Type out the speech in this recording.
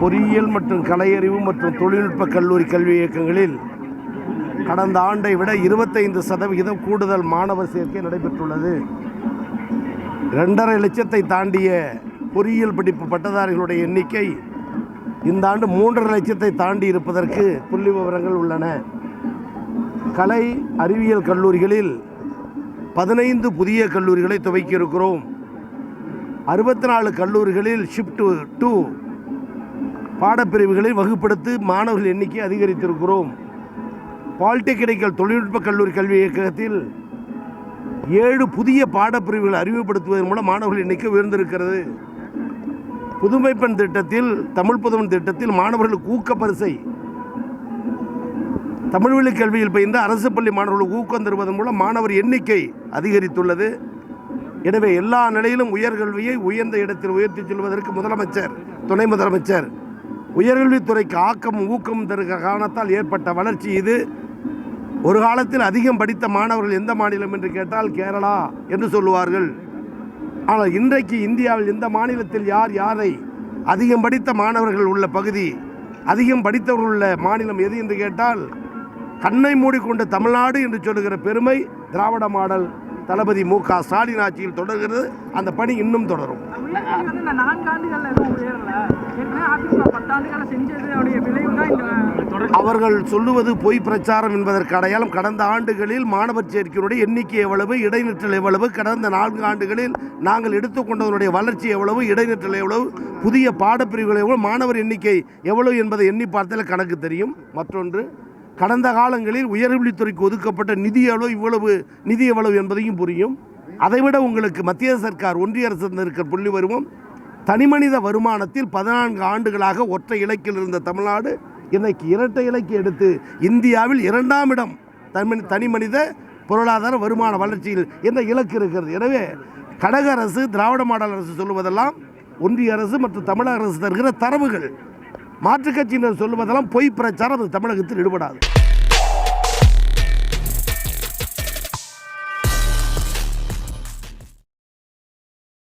பொறியியல் மற்றும் கலையறிவு மற்றும் தொழில்நுட்ப கல்லூரி கல்வி இயக்கங்களில் கடந்த ஆண்டை விட இருபத்தைந்து சதவிகிதம் கூடுதல் மாணவர் சேர்க்கை நடைபெற்றுள்ளது. ரெண்டரை லட்சத்தை தாண்டிய பொறியியல் படிப்பு பட்டதாரிகளுடைய எண்ணிக்கை இந்த ஆண்டு மூன்றரை லட்சத்தை தாண்டி இருப்பதற்கு புள்ளி விவரங்கள் உள்ளன. கலை அறிவியல் கல்லூரிகளில் பதினைந்து புதிய கல்லூரிகளை துவக்கியிருக்கிறோம். அறுபத்தி நாலு கல்லூரிகளில் ஷிஃப்ட் டூ பாடப்பிரிவுகளை வகுப்படுத்தி மாணவர்கள் எண்ணிக்கை அதிகரித்திருக்கிறோம். பாலிடெக்னிக்கல் தொழில்நுட்ப கல்லூரி கல்வி இயக்கத்தில் ஏழு புதிய பாடப்பிரிவுகளை அறிமுகப்படுத்துவதன் மூலம் மாணவர்கள் எண்ணிக்கை உயர்ந்திருக்கிறது. புதுமை பெண் திட்டத்தில் தமிழ் புதுவன் திட்டத்தில் மாணவர்களுக்கு ஊக்க பரிசை கல்வியில் பயின்ற அரசு பள்ளி மாணவர்களுக்கு ஊக்கம் தருவதன் மூலம் மாணவர் எண்ணிக்கை அதிகரித்துள்ளது. எனவே எல்லா நிலையிலும் உயர்கல்வியை உயர்ந்த இடத்தில் உயர்த்திச் செல்வதற்கு முதலமைச்சர் துணை முதலமைச்சர் உயர்கல்வித்துறைக்கு ஆக்கம் ஊக்கம் தருகிற காரணத்தால் ஏற்பட்ட வளர்ச்சி இது. ஒரு காலத்தில் அதிகம் படித்த மாணவர்கள் எந்த மாநிலம் என்று கேட்டால் கேரளா என்று சொல்லுவார்கள். ஆனால் இன்றைக்கு இந்தியாவில் எந்த மாநிலத்தில் யார் யாரை அதிகம் படித்த மாணவர்கள் உள்ள பகுதி அதிகம் படித்தவர்கள் உள்ள மாநிலம் எது என்று கேட்டால் கண்ணை மூடிக்கொண்டு தமிழ்நாடு என்று சொல்லுகிற பெருமை திராவிட மாடல் தளபதி மு க ஸ்டாலின் ஆட்சியில் தொடர்கிறது. அந்த பணி இன்னும் தொடரும். அவர்கள் சொல்லுவது பொய் பிரச்சாரம் என்பதற்கு அடையாளம் கடந்த ஆண்டுகளில் மாணவர் சேர்க்கையினுடைய எண்ணிக்கை எவ்வளவு இடைநிற்றல் எவ்வளவு கடந்த நான்கு ஆண்டுகளில் நாங்கள் எடுத்துக்கொண்டதனுடைய வளர்ச்சி எவ்வளவு இடைநிற்றல் எவ்வளவு புதிய பாடப்பிரிவுகள் எவ்வளவு மாணவர் எண்ணிக்கை எவ்வளவு என்பதை எண்ணி பார்த்தால் கணக்கு தெரியும். மற்றொன்று கடந்த காலங்களில் உயர்கல்வித்துறைக்கு ஒதுக்கப்பட்ட நிதி அளவு இவ்வளவு நிதி எவ்வளவு என்பதையும் புரியும். அதைவிட உங்களுக்கு மத்திய சர்க்கார் ஒன்றிய அரசு இருக்கிற புள்ளி வருவோம். தனிமனித வருமானத்தில் பதினான்கு ஆண்டுகளாக ஒற்றை இலக்கில் இருந்த தமிழ்நாடு இன்னைக்கு இரட்டை இலக்கு எடுத்து இந்தியாவில் இரண்டாம் இடம் தனி தனிமனித பொருளாதார வருமான வளர்ச்சியில் என்ற இலக்கு இருக்கிறது? எனவே கடக அரசு திராவிட மாடல் அரசு சொல்லுவதெல்லாம் ஒன்றிய அரசு மற்றும் தமிழக அரசு தருகிற தரவுகள். மாற்றுக் கட்சியினர் சொல்லுவதெல்லாம் பொய் பிரச்சாரம் அது தமிழகத்தில் ஈடுபடாது.